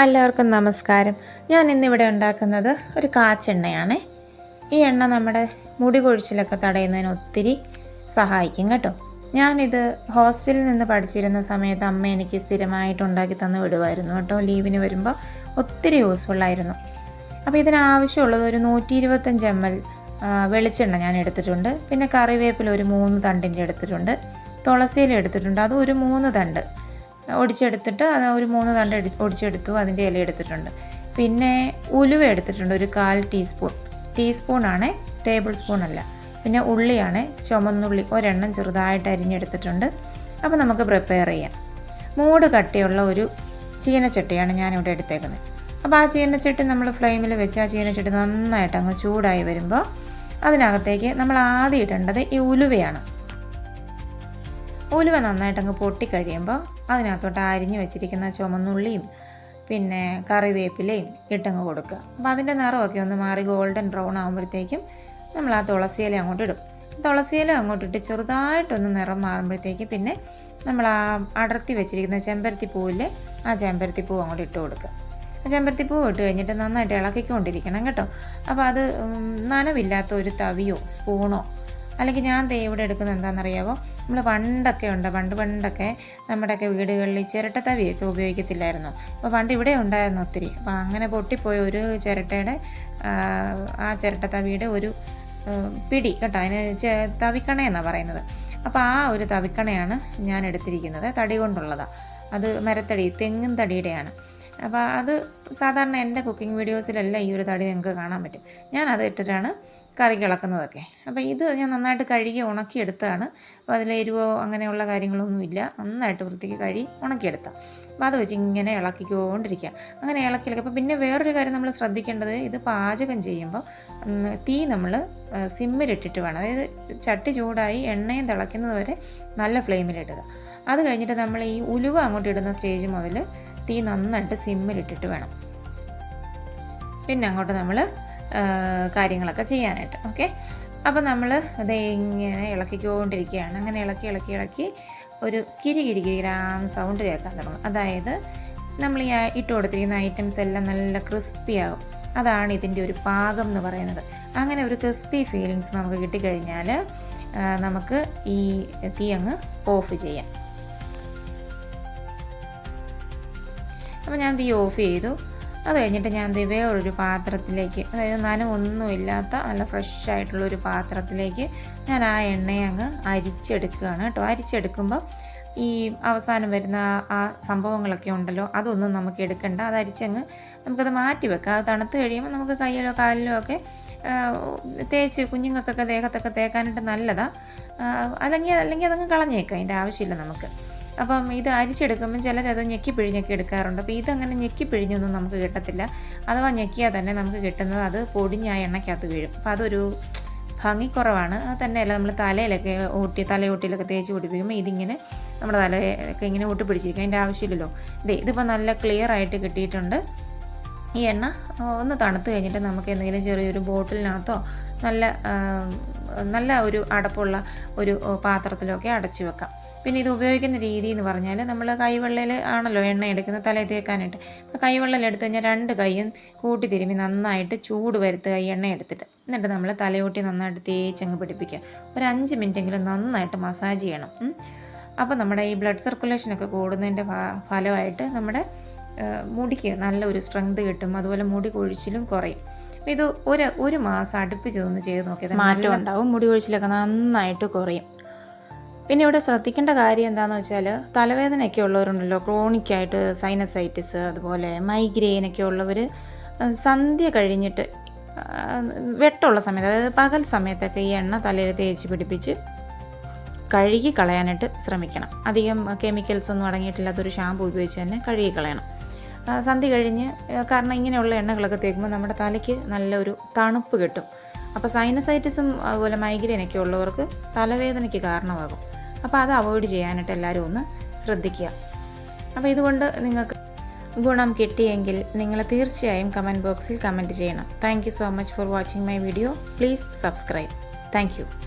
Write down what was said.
എല്ലാവർക്കും നമസ്കാരം. ഞാൻ ഇന്നിവിടെ ഉണ്ടാക്കുന്നത് ഒരു കാച്ചെണ്ണയാണേ. ഈ എണ്ണ നമ്മുടെ മുടി കൊഴിച്ചിലൊക്കെ തടയുന്നതിന് ഒത്തിരി സഹായിക്കും കേട്ടോ. ഞാനിത് ഹോസ്റ്റലിൽ നിന്ന് പഠിച്ചിരുന്ന സമയത്ത് അമ്മ എനിക്ക് സ്ഥിരമായിട്ട് ഉണ്ടാക്കി തന്ന് വിടുമായിരുന്നു കേട്ടോ. ലീവിന് വരുമ്പോൾ ഒത്തിരി യൂസ്ഫുള്ളായിരുന്നു അപ്പോൾ ഇതിനാവശ്യമുള്ളത് ഒരു നൂറ്റി ഇരുപത്തഞ്ച് എം എൽ വെളിച്ചെണ്ണ ഞാൻ എടുത്തിട്ടുണ്ട്. പിന്നെ കറിവേപ്പില ഒരു മൂന്ന് തണ്ടിന്റെ എടുത്തിട്ടുണ്ട്. തുളസിയില എടുത്തിട്ടുണ്ട്. അത് ഒരു മൂന്ന് തണ്ട്. ഒടിച്ചെടുത്തിട്ട് അത് ഒരു മൂന്ന് തണ്ട് ഒടിച്ചെടുത്തു അതിന്റെ ഇല എടുത്തിട്ടുണ്ട്. പിന്നെ ഉലുവ എടുത്തിട്ടുണ്ട് ഒരു കാൽ ടീസ്പൂൺ. ടീസ്പൂണാണ് ടേബിൾ സ്പൂൺ അല്ല. പിന്നെ ഉള്ളിയാണ് ചുമന്നുള്ളി ഒരെണ്ണം ചെറുതായിട്ട് അരിഞ്ഞെടുത്തിട്ടുണ്ട്. അപ്പോൾ നമുക്ക് പ്രിപ്പയർ ചെയ്യാം. മൂട് കട്ടിയുള്ള ഒരു ചീനച്ചട്ടിയാണ് ഞാനിവിടെ എടുത്തേക്കുന്നത്. അപ്പോൾ ആ ചീനച്ചട്ടി നമ്മൾ ഫ്ലെയിമിൽ വെച്ച് ആ ചീനച്ചട്ടി നന്നായിട്ട് അങ്ങ് ചൂടായി വരുമ്പോൾ അതിനകത്തേക്ക് നമ്മൾ ആദ്യം ഇടേണ്ടത് ഈ ഉലുവയാണ്. ഉലുവ അങ്ങ് പൊട്ടിക്കഴിയുമ്പോൾ അതിനകത്തോട്ട് അരിഞ്ഞ് വെച്ചിരിക്കുന്ന ചുമന്നുള്ളിയും പിന്നെ കറിവേപ്പിലയും ഇട്ടങ്ങ് കൊടുക്കുക. അപ്പോൾ അതിന്റെ നിറമൊക്കെ ഒന്ന് മാറി ഗോൾഡൻ ബ്രൗൺ ആകുമ്പോഴത്തേക്കും നമ്മൾ ആ തുളസിയില അങ്ങോട്ട് ഇടും. തുളസിയില അങ്ങോട്ടിട്ട് ചെറുതായിട്ടൊന്ന് നിറം മാറുമ്പോഴത്തേക്ക് പിന്നെ നമ്മൾ ആ അടർത്തി വെച്ചിരിക്കുന്ന ചെമ്പരത്തി പൂവില്ലേ ആ ചെമ്പരത്തി പൂവ് അങ്ങോട്ട് ഇട്ട് കൊടുക്കുക. ആ ചെമ്പരത്തി പൂവ് ഇട്ട് കഴിഞ്ഞിട്ട് നന്നായിട്ട് ഇളക്കിക്കൊണ്ടിരിക്കണം കേട്ടോ. അപ്പോൾ അത് നനവില്ലാത്ത ഒരു തവിയോ സ്പൂണോ അല്ലെങ്കിൽ ഞാൻ ഇവിടെ എടുക്കുന്നത് എന്താണെന്നറിയാവോ? നമ്മൾ പണ്ടൊക്കെ ഉണ്ട് പണ്ട് പണ്ടൊക്കെ നമ്മുടെയൊക്കെ വീടുകളിൽ ചിരട്ട തവിയൊക്കെ ഉപയോഗിക്കത്തില്ലായിരുന്നു. അപ്പോൾ പണ്ട് ഇവിടെ ഉണ്ടായിരുന്നു ഒത്തിരി. അപ്പോൾ അങ്ങനെ പൊട്ടിപ്പോയ ഒരു ചിരട്ടയുടെ ആ, ചിരട്ട തവിയുടെ ഒരു പിടി കേട്ടോ. അതിന് ചെ- തവിക്കണയെന്നാണ് പറയുന്നത്. അപ്പോൾ ആ ഒരു തവിക്കണയാണ് ഞാൻ എടുത്തിരിക്കുന്നത് തടി കൊണ്ടുള്ളതാണ് അത് മരത്തടി തെങ്ങും തടിയുടെയാണ്. അപ്പോൾ അത് സാധാരണ എന്റെ കുക്കിംഗ് വീഡിയോസിലെല്ലാം ഈ ഒരു തടി നിങ്ങൾക്ക് കാണാൻ പറ്റും. ഞാൻ അത് ഇട്ടിട്ടാണ് കറി കിളക്കുന്നതൊക്കെ. അപ്പോൾ ഇത് ഞാൻ നന്നായിട്ട് കഴുകി ഉണക്കിയെടുത്തതാണ്. അപ്പോൾ അതിൽ എരിവോ അങ്ങനെയുള്ള കാര്യങ്ങളൊന്നുമില്ല നന്നായിട്ട് വൃത്തിക്ക് കഴുകി ഉണക്കിയെടുത്താം അപ്പോൾ അത് വെച്ച് ഇങ്ങനെ ഇളക്കിക്കൊണ്ടിരിക്കുക. അങ്ങനെ ഇളക്കി ഇളക്കി. അപ്പോൾ പിന്നെ വേറൊരു കാര്യം നമ്മൾ ശ്രദ്ധിക്കേണ്ടത് ഇത് പാചകം ചെയ്യുമ്പോൾ തീ നമ്മൾ സിമ്മിലിട്ടിട്ട് വേണം. അതായത് ചട്ടി ചൂടായി എണ്ണയും തിളയ്ക്കുന്നത് വരെ നല്ല ഫ്ലെയിമിലിടുക. അത് കഴിഞ്ഞിട്ട് നമ്മൾ ഈ ഉലുവ അങ്ങോട്ട് ഇടുന്ന സ്റ്റേജ് മുതൽ തീ നന്നായിട്ട് സിമ്മിലിട്ടിട്ട് വേണം. പിന്നെ അങ്ങോട്ട് നമ്മൾ കാര്യങ്ങളൊക്കെ ചെയ്യാനായിട്ട് ഓക്കെ? അപ്പോൾ നമ്മൾ അത് ഇങ്ങനെ ഇളക്കിക്കൊണ്ടിരിക്കുകയാണ്. അങ്ങനെ ഇളക്കി ഇളക്കി ഇളക്കി ഒരു കിരി കിരി കിരാന്ന് സൗണ്ട് കേൾക്കാൻ തുടങ്ങും. അതായത് നമ്മൾ ഈ ഇട്ട് കൊടുത്തിരിക്കുന്ന ഐറ്റംസ് എല്ലാം നല്ല ക്രിസ്പി ആകും. അതാണ് ഇതിന്റെ ഒരു പാകം എന്ന് പറയുന്നത്. അങ്ങനെ ഒരു ക്രിസ്പി ഫീലിങ്സ് നമുക്ക് കിട്ടിക്കഴിഞ്ഞാൽ നമുക്ക് ഈ തീ അങ്ങ് ഓഫ് ചെയ്യാം. അപ്പോൾ ഞാൻ തീ ഓഫ് ചെയ്തു. അത് കഴിഞ്ഞിട്ട് ഞാൻ വേറൊരു പാത്രത്തിലേക്ക് അതായത് നനവൊന്നുമില്ലാത്ത നല്ല ഫ്രഷ് ആയിട്ടുള്ള ഒരു പാത്രത്തിലേക്ക് ഞാൻ ആ എണ്ണയെ അങ്ങ് അരിച്ചെടുക്കുകയാണ് കേട്ടോ. അരിച്ചെടുക്കുമ്പോൾ ഈ അവസാനം വരുന്ന ആ സംഭവങ്ങളൊക്കെ ഉണ്ടല്ലോ അതൊന്നും നമുക്ക് എടുക്കണ്ട. അത് അരിച്ചങ്ങ് നമുക്കത് മാറ്റി വെക്കാം. അത് തണുത്ത് കഴിയുമ്പോൾ നമുക്ക് കയ്യിലോ കാലിലോ ഒക്കെ തേച്ച് കുഞ്ഞുങ്ങൾക്കൊക്കെ ദേഹത്തൊക്കെ തേക്കാനായിട്ട് നല്ലതാണ് അല്ലെങ്കിൽ അല്ലെങ്കിൽ അതങ്ങ് കളഞ്ഞേക്കാം. അതിന്റെ ആവശ്യമില്ല നമുക്ക്. അപ്പം ഇത് അരിച്ചെടുക്കുമ്പോൾ ചിലരത് ഞെക്കി പിഴിഞ്ഞൊക്കെ എടുക്കാറുണ്ട്. അപ്പോൾ ഇതങ്ങനെ ഞെക്കി പിഴിഞ്ഞൊന്നും നമുക്ക് കിട്ടത്തില്ല. അഥവാ ഞെക്കിയാൽ തന്നെ നമുക്ക് കിട്ടുന്നത് അത് പൊടിഞ്ഞ ആ എണ്ണയ്ക്കകത്ത് വീഴും. അപ്പോൾ അതൊരു ഭംഗിക്കുറവാണ്. അത് തന്നെയല്ല നമ്മൾ തലയിലൊക്കെ ഊട്ടി തലയൂട്ടിലൊക്കെ തേച്ച് പിടിപ്പിക്കുമ്പോൾ ഇതിങ്ങനെ നമ്മുടെ തലയൊക്കെ ഇങ്ങനെ ഊട്ടി പിടിച്ചിരിക്കും. അതിന്റെ ആവശ്യമില്ലല്ലോ. ഇതേ ഇതിപ്പോൾ നല്ല ക്ലിയർ ആയിട്ട് കിട്ടിയിട്ടുണ്ട്. ഈ എണ്ണ ഒന്ന് തണുത്ത് കഴിഞ്ഞിട്ട് നമുക്ക് എന്തെങ്കിലും ചെറിയൊരു ബോട്ടിലിനകത്തോ നല്ല നല്ല ഒരു അടപ്പുള്ള ഒരു പാത്രത്തിലൊക്കെ അടച്ചു വെക്കാം. പിന്നെ ഇത് ഉപയോഗിക്കുന്ന രീതി എന്ന് പറഞ്ഞാൽ നമ്മൾ കൈവെള്ളയിൽ ആണല്ലോ എണ്ണ എടുക്കുന്നത് തലയിൽ തേക്കാനായിട്ട്. അപ്പോൾ കൈവെള്ളയിൽ എടുത്തു കഴിഞ്ഞാൽ രണ്ട് കൈയും കൂട്ടി തിരുമ്മി നന്നായിട്ട് ചൂട് വരുത്തുക ഈ എണ്ണ എടുത്തിട്ട്. എന്നിട്ട് നമ്മൾ തലയോട്ടി നന്നായിട്ട് തേച്ചങ്ങ് പിടിപ്പിക്കുക. ഒരു അഞ്ച് മിനിറ്റെങ്കിലും നന്നായിട്ട് മസാജ് ചെയ്യണം. അപ്പോൾ നമ്മുടെ ഈ ബ്ലഡ് സർക്കുലേഷനൊക്കെ കൂടുന്നതിന്റെ ഫലമായിട്ട് നമ്മുടെ മുടിക്ക് നല്ലൊരു സ്ട്രെങ്ത് കിട്ടും. അതുപോലെ മുടി കൊഴിച്ചിലും കുറയും. ഇത് ഒരു ഒരു മാസം അടുപ്പിച്ച് ഇതൊന്ന് ചെയ്ത് നോക്കിയത് മാറ്റം ഉണ്ടാവും. മുടി കൊഴിച്ചിലൊക്കെ നന്നായിട്ട് കുറയും. പിന്നെ ഇവിടെ ശ്രദ്ധിക്കേണ്ട കാര്യം എന്താണെന്ന് വെച്ചാൽ തലവേദനയൊക്കെ ഉള്ളവരുണ്ടല്ലോ. ക്രോണിക്കായിട്ട് സൈനസൈറ്റിസ് അതുപോലെ മൈഗ്രെയിനൊക്കെ ഉള്ളവർ സന്ധ്യ കഴിഞ്ഞിട്ട് വെട്ടമുള്ള സമയത്ത് അതായത് പകൽ സമയത്തൊക്കെ ഈ എണ്ണ തലയിൽ തേച്ച് പിടിപ്പിച്ച് കഴുകി കളയാനായിട്ട് ശ്രമിക്കണം. അധികം കെമിക്കൽസ് ഒന്നും അടങ്ങിയിട്ടില്ലാത്തൊരു ഷാമ്പു ഉപയോഗിച്ച് തന്നെ കഴുകി കളയണം. സന്ധി കഴിഞ്ഞ് കാരണം ഇങ്ങനെയുള്ള എണ്ണകളൊക്കെ തേക്കുമ്പോൾ നമ്മുടെ തലയ്ക്ക് നല്ലൊരു തണുപ്പ് കിട്ടും. അപ്പോൾ സൈനസൈറ്റിസും അതുപോലെ മൈഗ്രെയിനൊക്കെ ഉള്ളവർക്ക് തലവേദനയ്ക്ക് കാരണമാകും. അപ്പോൾ അത് അവോയ്ഡ് ചെയ്യാനായിട്ട് എല്ലാവരും ഒന്ന് ശ്രദ്ധിക്കുക. അപ്പോൾ ഇതുകൊണ്ട് നിങ്ങൾക്ക് ഗുണം കിട്ടിയെങ്കിൽ നിങ്ങൾ തീർച്ചയായും കമന്റ് ബോക്സിൽ കമന്റ് ചെയ്യണം. Thank so much for watching my video please subscribe thank